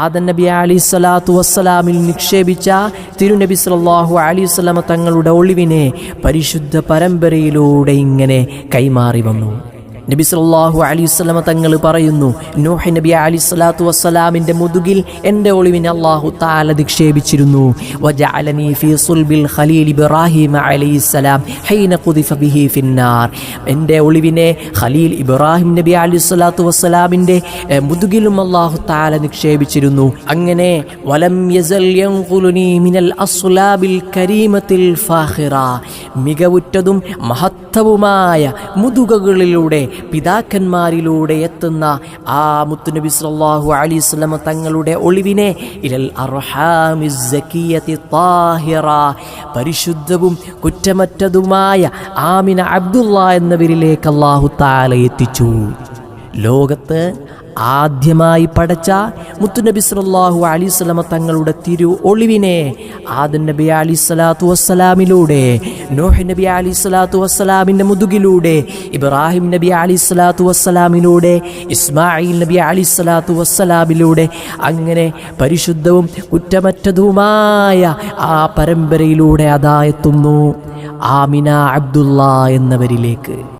ആദൻ നബി അലി സ്വലാത്തു വസ്സലാമിൽ നിക്ഷേപിച്ച തിരുനബി സല്ലല്ലാഹു അലൈഹി വസല്ലമ തങ്ങളുടെ ഒളിവിനെ പരിശുദ്ധ പരമ്പരയിലൂടെ ഇങ്ങനെ കൈമാറി വന്നു. നബി സല്ലല്ലാഹു അലൈഹി വസല്ലമ തങ്ങൾ പറയുന്നു നൂഹ് നബി അലി സ്വലാത്തു വസ്സലാമിന്റെ മുതുകിൽ എന്റെ ഒളിവിനെ അള്ളാഹു താല നിക്ഷേപിച്ചിരുന്നു. ഖലീൽ ഇബ്രാഹിം ഹൈന ഖുദിഫ ബിഹി ഫിന്നാർ. എന്റെ ഒളിവിനെ ഖലീൽ ഇബ്രാഹിം നബി അലി സ്വലാത്തു വസ്സലാമിന്റെ മുതുകിലും അള്ളാഹു താല നിക്ഷേപിച്ചിരുന്നു. അങ്ങനെ വലം മിനൽ അസ്ലാബിൽ കരീമത്തിൽ ഫാഹിറ മികവുറ്റതും മഹത്തവുമായ മുതുകകളിലൂടെ പിതാക്കന്മാരിലൂടെ എത്തുന്ന ആ മുത്തുനബി സല്ലല്ലാഹു അലൈഹി വസല്ലമ തങ്ങളുടെ ഒളിവിനെ താഹിറ പരിശുദ്ധവും കുറ്റമറ്റതുമായ ആമിന അബ്ദുള്ള എന്നവരിലേക്ക് അള്ളാഹു താല എത്തിച്ചു. ലോകത്ത് ആദ്യമായി പടച്ച മുത്തുനബി സല്ലല്ലാഹു അലിസ്ലമ തങ്ങളുടെ തിരു ഒളിവിനെ ആദൻ നബി അലി സ്വലാത്തു വസ്സലാമിലൂടെ നോഹ് നബി അലി സ്വലാത്തു വസ്സലാമിന്റെ മുതുകിലൂടെ ഇബ്രാഹിം നബി അലി സ്വലാത്തു വസ്സലാമിലൂടെ ഇസ്മായിൽ നബി അലി സ്വലാത്തു വസ്സലാമിലൂടെ അങ്ങനെ പരിശുദ്ധവും കുറ്റമറ്റതുമായ ആ പരമ്പരയിലൂടെ അതാ എത്തുന്നു ആമിന അബ്ദുള്ള എന്നവരിലേക്ക്.